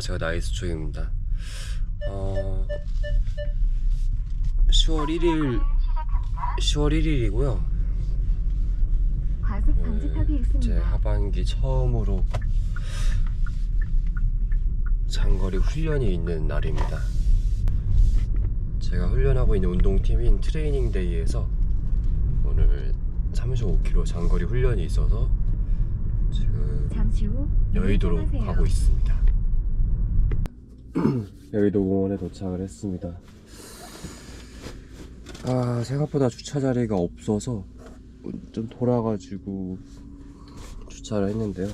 안녕하세요 나이스초입니다 어... 10월 1일 10월 1일이고요 과속 방지턱이 제. 하반기 처음으로 장거리 훈련이 있는 날입니다 제가 훈련하고 있는 운동팀인 트레이닝 데이에서 오늘 35km 장거리 훈련이 있어서 지금 여의도로. 가고 있습니다. 여의도 공원에 도착을 했습니다. 아 생각보다 주차 자리가 없어서 좀 돌아가지고 주차를 했는데요.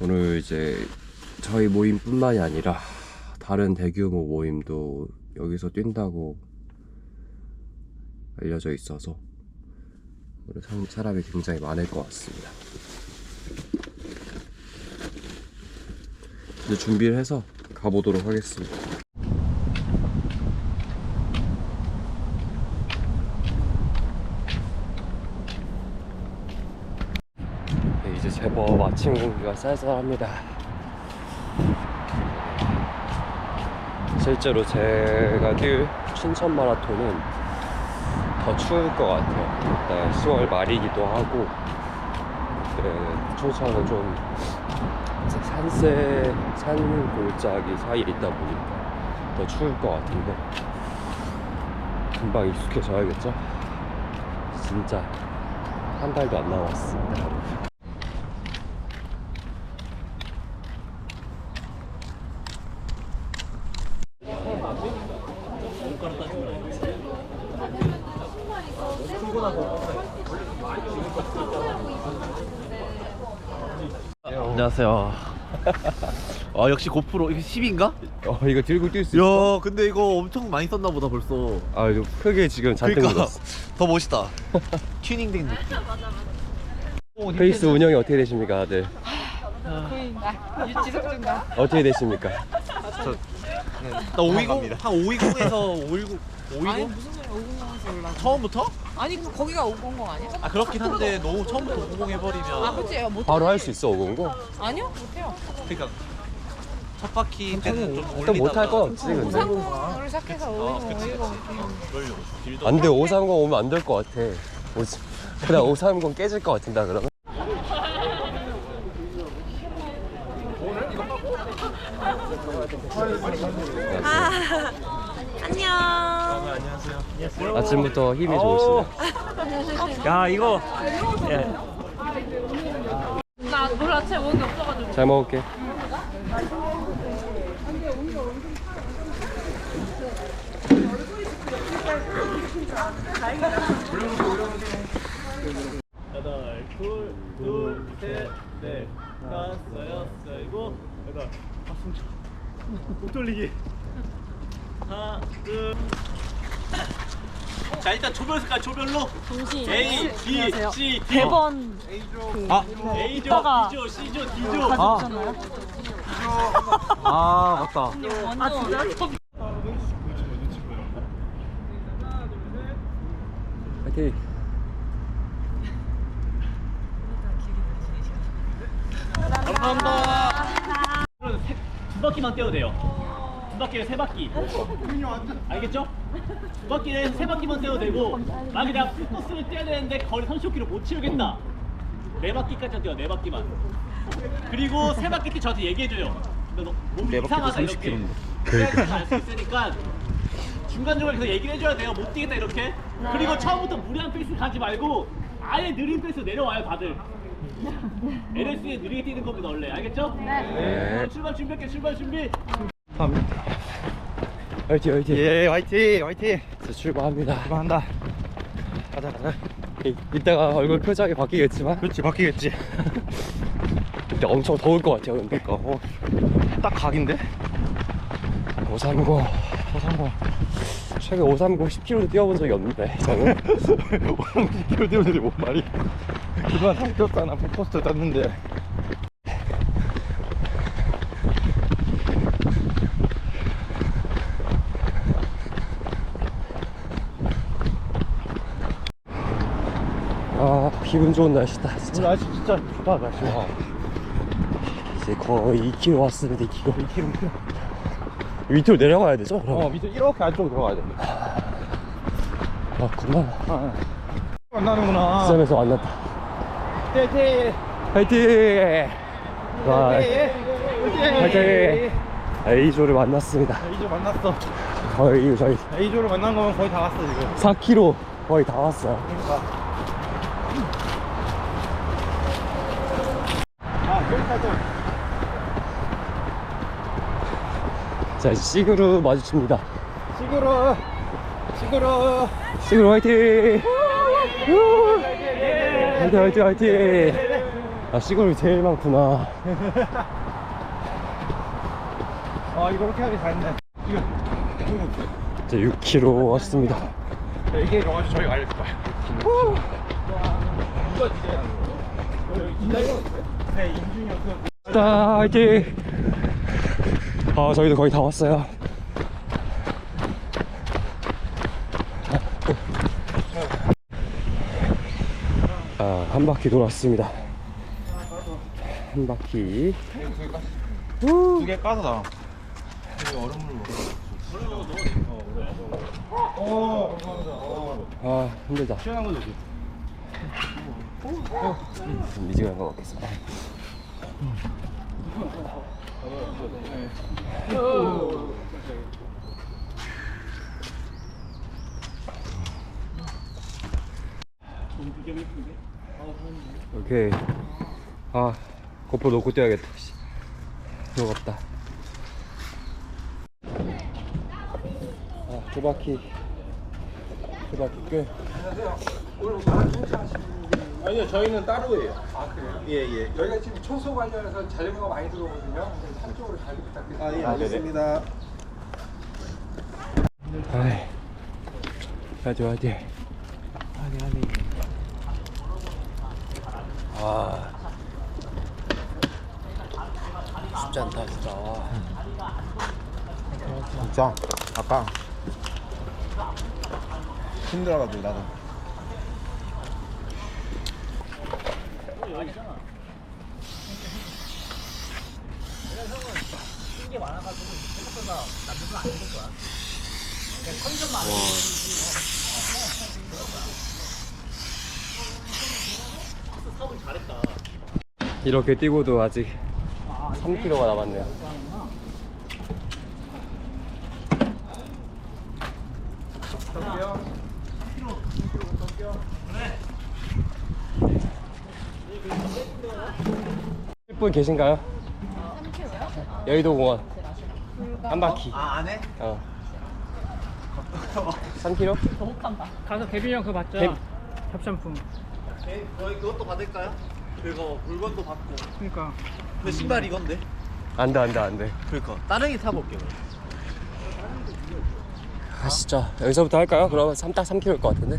오늘 이제 저희 모임뿐만이 아니라 다른 대규모 모임도 여기서 뛴다고 알려져 있어서 사람이 굉장히 많을 것 같습니다. 이제 준비를 해서 가보도록 하겠습니다. 네, 이제 제법 아침 공기가 쌀쌀합니다. 실제로 제가 뛸 춘천 마라톤은 더 추울 것 같아요. 일단 10월 말이기도 하고, 네, 춘천은 좀 산세 산 골짜기 사이에 있다 보니까 더 추울 것 같은데 금방 익숙해져야겠죠? 진짜 한 달도 안 남았습니다. 안녕하세요. 아 역시 고프로 이게 10인가? 어 이거 들고 뛸수야 근데 이거 엄청 많이 썼나 보다 벌써. 아 이거 크게 지금 잔뜩 그러니까 묻었어. 더 멋있다. 튜닝된 느낌. 페이스 운영이 어떻게 되십니까 다들? 유지석 중가 어떻게 되십니까? 나 520, 한 520에서 519, 아니 520? 무슨 소리야 500만원씩 올라 처음부터? 아니 그 거기가 500 아니야? 아 그렇긴 한데 너무 처음부터 520 해버리면. 아 그치 못 바로 할 수 있어 오공고? 아니요 못해요 그러니까 첫 바퀴 때는 좀 일단 못할 건 올리다가 없지 근데 530을 시작해서 아, 520 그치, 520 그러려고. 딜도 안돼 530 오면 안 될 것 같아 오지- 그냥 530 깨질 것 같은다 그러면 안녕. 아침부터 힘이 좋으시네 야 이거. 나 몰라 아침에 먹은 게 없어가지고. 잘 먹을게. 여덟 둘 둘 셋 넷 다섯 여섯 일곱 여덟 아 숨차 못 돌리기. 하나 둘 자, 일단 조별까지 조별로 동시 A, B, C, D 대번 아, A조, B조, C조, D조 가졌잖아요. 아 맞다. 아 진짜? 파이팅 감사합니다. 두 바퀴만 떼도 돼요. 두 바퀴에 세 바퀴. 알겠죠? 두 바퀴에 세 바퀴만 떼도 되고, 만약에 내가 풀코스를 떼야 되는데 거리 35km 못 치우겠다. 네 바퀴까지 뛰어, 네 바퀴만. 그리고 세 바퀴 때 저한테 얘기해줘요. 너 너무 네 바퀴도 이상하다 30km 이렇게. 인데. 그래야 알수 있으니까 중간중간 계속 얘기를 해줘야 돼요. 못 뛰겠다 이렇게. 그리고 처음부터 무리한 페이스 가지 말고 아예 느린 페이스 내려와요 다들. LS에 느리게 뛰는 겁니다 원래 알겠죠? 네. 출발 준비할게 출발 준비 화이팅 화이팅 예 화이팅 화이팅. 자, 출발합니다 한다. 가자 가자. 이- 이따가 얼굴 표정이 바뀌겠지만 그렇지 바뀌겠지. 근데 엄청 더울 것 같아요 근데 그러니까 어, 딱 각인데. 530 530. 최근 530 10km 뛰어본 적이 없는데 저는 530km 뛰었는데 뭔 말이? 그동안 다 뛰었잖아. 포스터 땄는데. 아 기분 좋은 날씨다 진짜. 날씨 진짜 좋다 날씨. 이제 거의 2km 왔습니다 2km 2km 밑으로 내려가야 되죠? 그럼? 어 밑에 이렇게 안쪽으로 들어가야 돼. 맞구나 아, 만나는구나. 부산에서 만났다. 떼떼 화이팅! 와, 떼떼 화이팅! A조를 만났습니다. A조 만났어. 거의 저희 A조를 만난 거면 거의 다 왔어 지금. 4km 거의 다 왔어요. 아 여기까지 자 시그루 마주칩니다 시그러 시그러 시그루 화이팅! 화이팅 화이팅 화이팅! 아 시그루 제일 많구나 아 이거 이렇게 하기 잘했네 이거 이제 6km 왔습니다 이게 와가지고 저희가 알려줄 거야 이거 진짜 네 임준이 형자 화이팅! 아 저희도 거의 다 왔어요 아, 한 바퀴 돌았습니다. 한 바퀴. 두 개 까서 나 이거 얼음물 먹어 어 감사합니다 어 아, 힘들다. 시원한 거 주지 미지근한 거 먹겠습니다. 오케이. 아, 고프 놓고 뛰어야겠다. 씨. 너무 없다. 아, 두 바퀴. 두 바퀴 끝. 아니요 저희는 따로 해요 아 그래요? 예예 저희가 지금 청소 관련해서 자료가 많이 들어오거든요. 그래서 한쪽으로 잘 부탁드립니다. 아예 알겠습니다 아이. 화이팅, 화이팅. 화이팅, 화이팅. 아. 쉽지 않다, 진짜. 와. 진짜 아까 힘들어가지고 나도 이렇게 뛰고도 아직 3km가 남았네요. 분 계신가요? 3km요? 여의도 공원 한 바퀴 아, 안 해? 어 3km? 가서 개빈이 형 그거 받자. 개- 협찬품. 저희 그것도 받을까요? 그거 물건도 받고. 그러니까 근데 신발 이건데? 안돼 안돼 안돼 그러니까. 다른 게 사볼게요. 가시죠 여기서부터 할까요? 그러면 3, 딱 3km일 것 같은데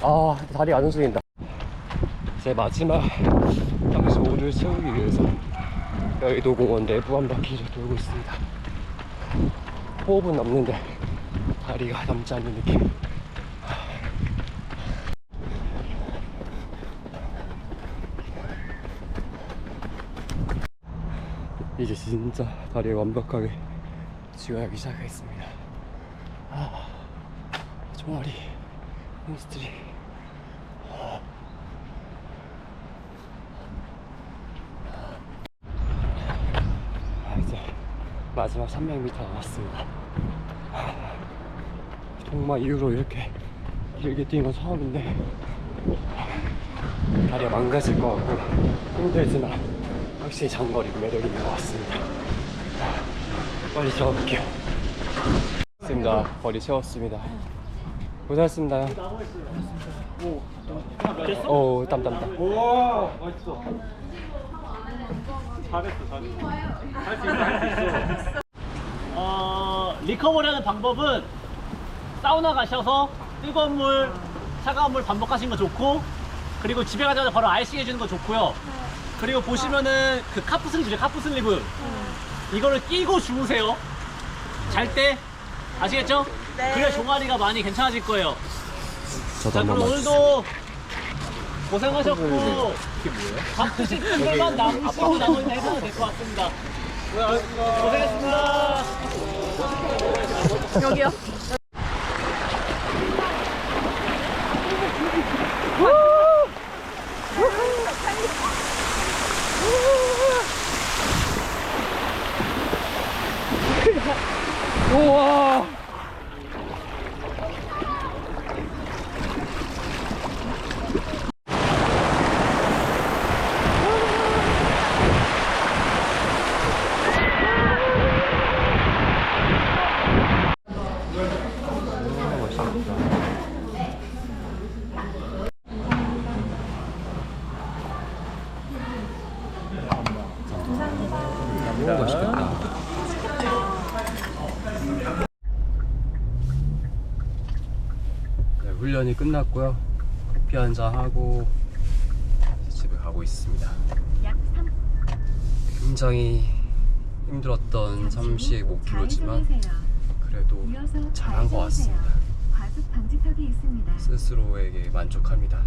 아 다리 안 움직인다 제 마지막 장소를 채우기 위해서 여의도 공원 내부 한 바퀴를 돌고 있습니다 호흡은 남는데 다리가 남지 않는 느낌 이제 진짜 다리가 완벽하게 지워하기 시작하겠습니다. 아, 종아리, 햄스트링. 아, 이제 마지막 300m 남았습니다. 아, 정말 이후로 이렇게 길게 뛰는 건 처음인데 다리가 망가질 것 같고 힘들지만 확실히 장거리가 매력 있는 것 같습니다. 빨리 들어갈게요. 맞습니다. 거리 채웠습니다. 고생하셨습니다. 오, 땀, 땀, 땀. 와 맛있어 어, 리커버리하는 방법은 사우나 가셔서 뜨거운 물, 차가운 물 반복하시는 거 좋고 그리고 집에 가자마자 바로 아이싱 해주는 거 좋고요. 그리고 보시면은 그 카프 슬립 이죠 카프 슬립은 이거를 끼고 주무세요. 잘 때 아시겠죠? 그래야 종아리가 많이 괜찮아질 거예요. 저도 자 한번 그럼 맞 오늘도 고생하셨고 밥 드실 분들만 남으시고 나머지는 해도 될것 같습니다. 고생했습니다. 여기요? 우와. 너무 맛있겠다. 네, 훈련이 끝났고요. 커피 한 잔 하고 이제 집에 가고 있습니다. 굉장히 힘들었던 35km지만 그래도 잘한 것 같습니다. 스스로에게 만족합니다.